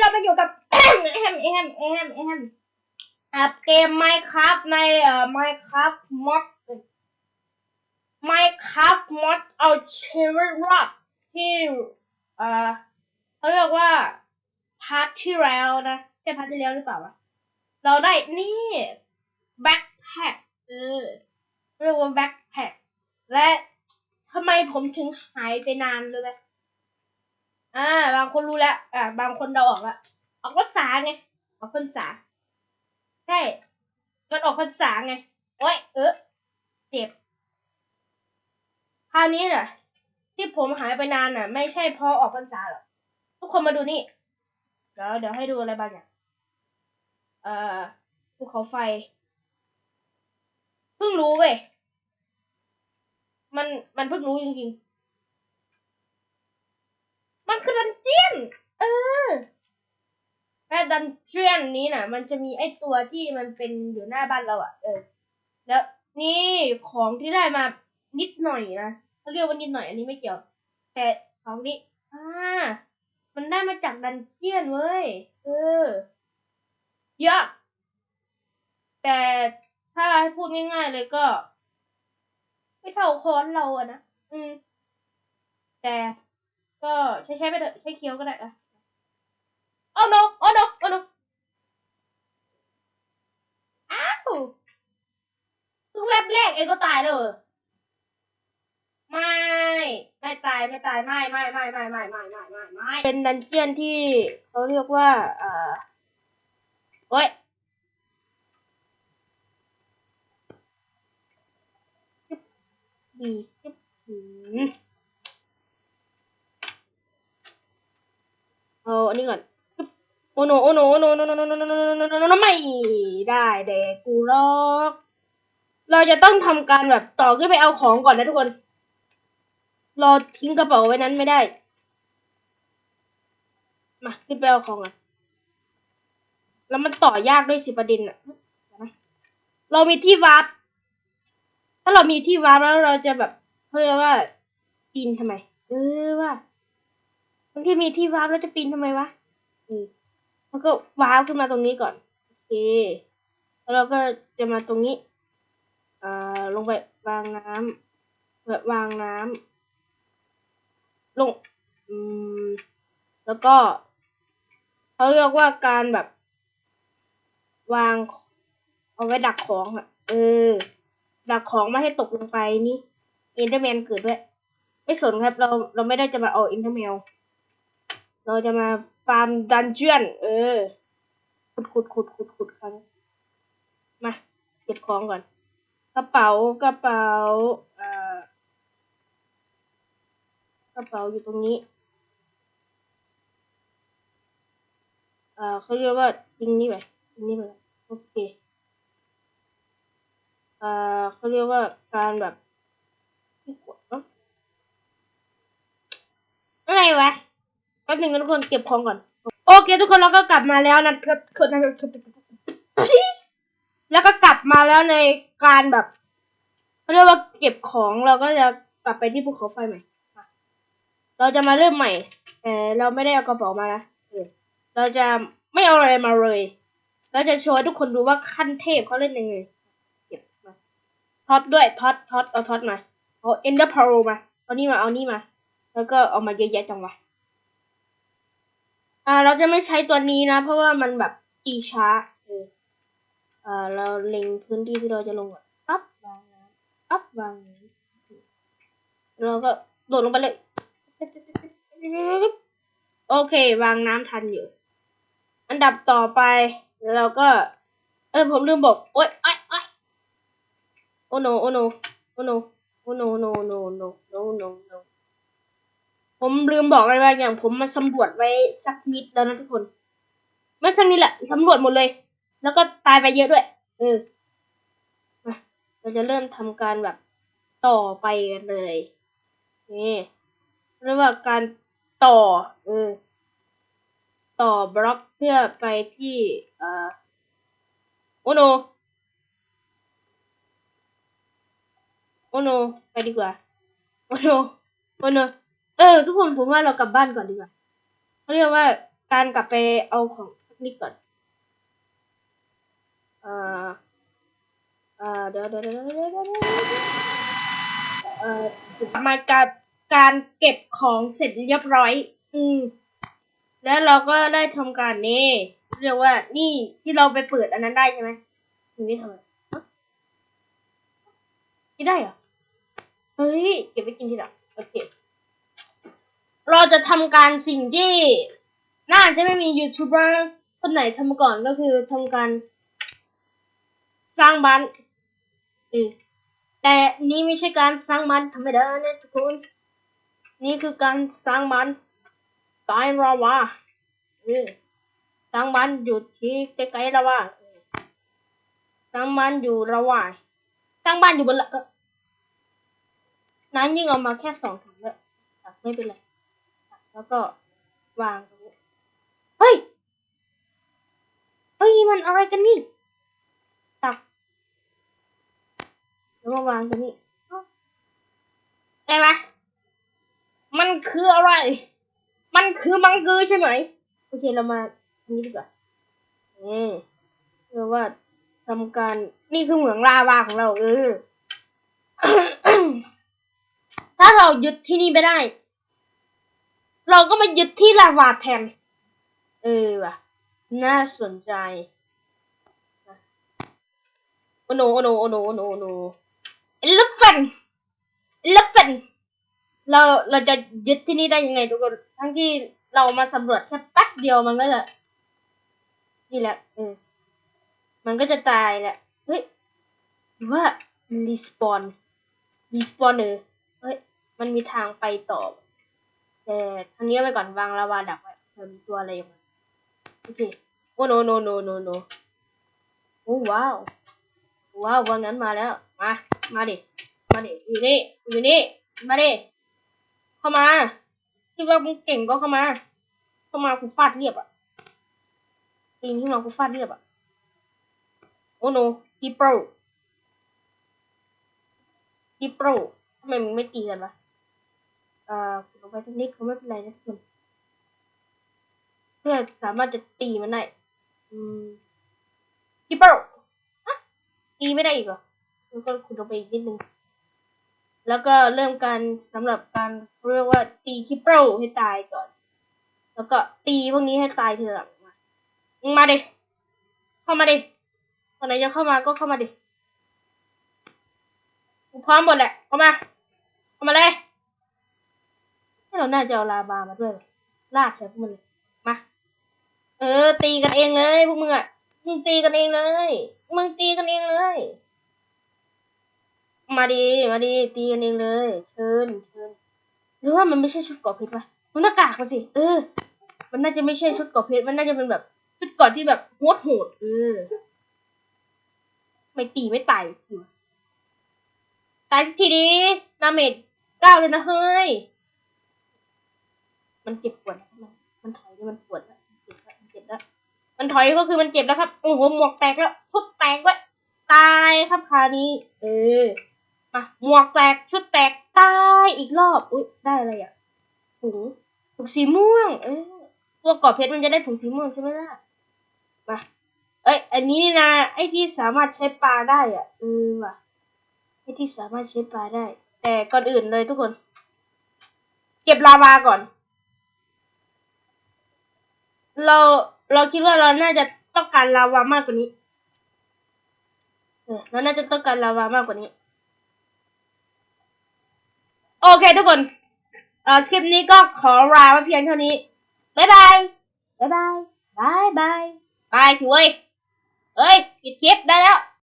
เรามาอยู่กับแอมแอมแอมแอมแอมอะเกม Minecraft ในเอ่อ Minecraft mod Minecraft mod เอาเชเวอร์ล็อกที่เอ่อเขาเรียกว่าพาร์ทที่แล้วนะใช่พาร์ทที่แล้วหรือเปล่าวะเราได้นี่แบ็คแพ็คเออเรียกว่าแบ็คแพ็คและทำไมผมถึงหายไปนานเลยไหม อ่า บางคนรู้แล้ว อ่า บางคนเดาออกแล้วออกภาษาไง ออกพรรษา ใช่ มันออกพรรษาไง โอ้ย เออเจ็บ คราวนี้น่ะ ที่ผมหายไปนานน่ะ ไม่ใช่เพราะออกพรรษาหรอก ทุกคนมาดูนี่ เดี๋ยวเดี๋ยวให้ดูอะไรบางอย่างเอ่อภูเขาไฟ เพิ่งรู้เว้ย มัน มันเพิ่งรู้จริงๆ มันคือดันเจียน เออและดันเจียนนี้น่ะมันจะมีไอตัวที่มันเป็นอยู่หน้าบ้านเราอะ เออ แล้วนี่ของที่ได้มานิดหน่อยนะเขาเรียกว่านิดหน่อยอันนี้ไม่เกี่ยว แต่ของนี้อ่ามันได้มาจากดันเจียนเว้ย เออ เยอะ แต่ถ้าให้พูดง่ายๆเลยก็ ไม่เท่าค้อนเราอะนะ อืม แต่ ก็ใช้ใช้ไปเถอะใช้เคี้ยวก็ได้อะโอ้ no โอ้ no โอ้ no อ้าวคือแวบแรกเองก็ตายเลยไม่ ไม่ตายไม่ตายไม่ไม่ไม่ไม่ไม่ไม่ไม่ไม่ไม่เป็นดันเจียนที่เขาเรียกว่าเอ่อโอ้ยดีจิ๊บหืม เอาอันนี้ก่อนปึ๊บโอ้โนโอ้โนโอ้โนโนโนโนโนโนโนโนโนโนไม่ได้เด็กกูหรอกเราจะต้องทำการแบบต่อขึ้นไปเอาของก่อนนะทุกคนรอทิ้งกระเป๋าไว้นั้นไม่ได้ มาขึ้นไปเอาของอะ แล้วมันต่อยากด้วยสิประเด็นอะ เรามีที่วาร์ปถ้าเรามีที่วาร์ปแล้วเราจะแบบเขาเรียกว่าปีนทำไม เออว่า บางทีมีที่วาร์ปแล้วจะปีนทำไมวะอืมแล้วก็วาร์ปขึ้นมาตรงนี้ก่อน โอเค แล้วเราก็จะมาตรงนี้ อ่า ลงไปวางน้ำแบบวางน้ำลง อืม แล้วก็เขาเรียกว่าการแบบ วาง เอาไว้ดักของอะ เออ ดักของไม่ให้ตกลงไปนี่อินเตอร์แมนเกิดด้วย ไม่สนครับ เราเราไม่ได้จะมาเอาอินเตอร์แมว เราจะมาฟาร์มดันเจียน เออ ขุดขุดขุดขุดขุดครับมาเก็บของก่อน กระเป๋ากระเป๋าเอ่อกระเป๋าอยู่ตรงนี้เอ่อเขาเรียกว่ายิงนี่ไปยิงนี่ไปโอเคเอ่อเขาเรียกว่าการแบบที่กดเนอะอะไรวะ แป๊บหนึ่งนะทุกคนเก็บของก่อน โอเค ทุกคนเราก็กลับมาแล้วนะคือแล้วก็กลับมาแล้วในการแบบเขาเรียกว่าเก็บของเราก็จะกลับไปที่ภูเขาไฟใหม่ เราจะมาเริ่มใหม่แต่เราไม่ได้เอากระเป๋ามานะเราจะไม่เอาอะไรมาเลย เราจะโชว์ทุกคนดูว่าขั้นเทพเขาเล่นยังไงเก็บมาท็อตด้วยท็อตท็อตเอาท็อตมาเอาเอ็นเดอร์พาโรมาเอานี่มาเอานี่มา แล้วก็เอามาเยอะแยะจังวะ อ่า เราจะไม่ใช้ตัวนี้นะ เพราะว่ามันแบบตีช้าเอออ่าเราเล็งพื้นที่ที่เราจะลงอะอัพวางน้ำอัพวางน้ำเราก็โดดลงไปเลย โอเค วางน้ำทันอยู่ อันดับต่อไปเราก็ เออผมลืมบอก โอ๊ยโอ๊ยโอ๊ยโอโนโอโนโอโนโอโนโนโนโนโนโนโน ผมลืมบอกอะไรบางอย่าง ผมมาสำรวจไว้สักนิดแล้วนะทุกคนไม่สักนิดแหละสำรวจหมดเลย แล้วก็ตายไปเยอะด้วย เออมาเราจะเริ่มทำการแบบต่อไปกันเลยนี่เรียกว่าการต่อ เออ ต่อบล็อกเพื่อไปที่อ่าโอโนโอโนไปดีกว่าโอโนโอโน เออ ทุกคนผมว่าเรากลับบ้านก่อนดีกว่าเขาเรียกว่าการกลับไปเอาของนี่ก่อนเอ่อเอ่อเดี๋ยวเดี๋ยวเดี๋ยวเดี๋ยวเดี๋ยวเดี๋ยวเอ่อมากับการเก็บของเสร็จเรียบร้อย อืม แล้วเราก็ได้ทำการนี้เรียกว่านี่ที่เราไปเปิดอันนั้นได้ใช่ไหมถึงได้ทำไม่ได้เหรอ เฮ้ย เก็บไว้กินทีหลังโอเค เราจะทำการสิ่งที่ น่าจะไม่มียูทูบเบอร์คนไหนทำมาก่อนก็คือทำการ สร้างบ้านแต่นี่ไม่ใช่การสร้างบ้านธรรมดานะทุกคน นี่คือการสร้างบ้านใต้ลาวาสร้างบ้านอยู่ที่ใกล้ๆลาวาสร้างบ้านอยู่ลาวาสร้างบ้านอยู่บนละน้ำยิ่งเอามาแค่สองถังเลยไม่เป็นไร แล้วก็วางตรงนี้ เฮ้ย เฮ้ยมันอะไรกันนี่ ตัก แล้วมาวางตรงนี้เอ้าได้ไหมมันคืออะไร มันคือมังกือใช่ไหม โอเคเรามาตรงนี้ดีกว่านี่เรียกว่าทำการ นี่คือเหมืองลาวาของเรา เออ ถ้าเรายึดที่นี่ไม่ได้ เราก็มายึดที่ลาวาแทน เออว่ะ น่าสนใจ โอโน โอโน โอโน โอโน โอโนเอลฟนเอลฟนเรา เราจะยึดที่นี่ได้ยังไงทุกคน ทั้งที่เรามาสำรวจแค่แป๊บเดียวมันก็จะ นี่แหละ เออ มันก็จะตายแหละ เฮ้ยหรือว่ารีสปอนรีสปอนเออเฮ้ย มันมีทางไปต่อ แต่ทางนี้ไปก่อนวางลาวาดักไว้เผื่อมีตัวอะไรอยู่โอเคโอ้โนโนโนโนโนโอ้ว้าวว้าววันนั้นมาแล้วมามาดิมาดิอยู่นี่อยู่นี่มาดิเข้ามาคิดว่ามึงเก่งก็เข้ามา เข้ามากูฟาดเรียบอะปีนขึ้นมากูฟาดเรียบอะโอ้โนฮีโปรฮีโปรทำไมมึงไม่ตีกันวะ เอ่อคุณเอาไปสักนิดก็ไม่เป็นไรนะทุกคนเพื่อสามารถจะตีมันได้อืมฮีโปรตีไม่ได้อีกเหรอแล้วก็ขุดลงไปอีกนิดนึงแล้วก็เริ่มการสำหรับการเรียกว่าตีคิปโปรให้ตายก่อน แล้วก็ตีพวกนี้ให้ตายทีหลังมามึงมาดิเข้ามาดิคนไหนจะเข้ามาก็เข้ามาดิพร้อมหมดแหละเข้ามาเข้ามาเลย ให้เราน่าจะเอาลาบามาด้วยลากใส่พวกมันเลยมา เออ ตีกันเองเลยพวกมึงอะ มึงตีกันเองเลย มึงตีกันเองเลย มาดีมาดีตีกันเองเลย เชิญเชิญหรือว่ามันไม่ใช่ชุดเกาะเพชรวะมันหน้ากากมาสิ เออ มันน่าจะไม่ใช่ชุดเกาะเพชร มันน่าจะเป็นแบบชุดเกาะที่แบบโหดโหดเออ ไม่ตีไม่ตายอยู่ตายสักทีดีนาเมดเก้าเลยนะเฮ้ย มันเจ็บปวดมันมันถอยมันปวดแล้วมันเจ็บแล้วมันเจ็บแล้วมันถอยก็คือมันเจ็บแล้วครับโอ้โหหมวกแตกแล้วชุดแตกด้วยตายครับคานี้ เออมาหมวกแตกชุดแตกตายอีกรอบอุ้ยได้อะไรอะถุงถุงสีม่วง เออตัวกรอบเพชรมันจะได้ถุงสีม่วงใช่ไหมล่ะมาเอ้ยอันนี้นี่นะไอ้ที่สามารถใช้ปลาได้อะเออว่ะไอ้ที่สามารถใช้ปลาได้ แต่ก่อนอื่นเลยทุกคน เก็บลาวาก่อน เราเราคิดว่าเราน่าจะต้องการลาวามากกว่านี้เออเราน่าจะต้องการลาวามากกว่านี้ โอเคทุกคนเอ่อคลิปนี้ก็ขอลาไว้เพียงเท่านี้บ๊ายบายบ๊ายบายบายบายบายสิเว้ยเอ้ยปิดคลิปได้แล้ว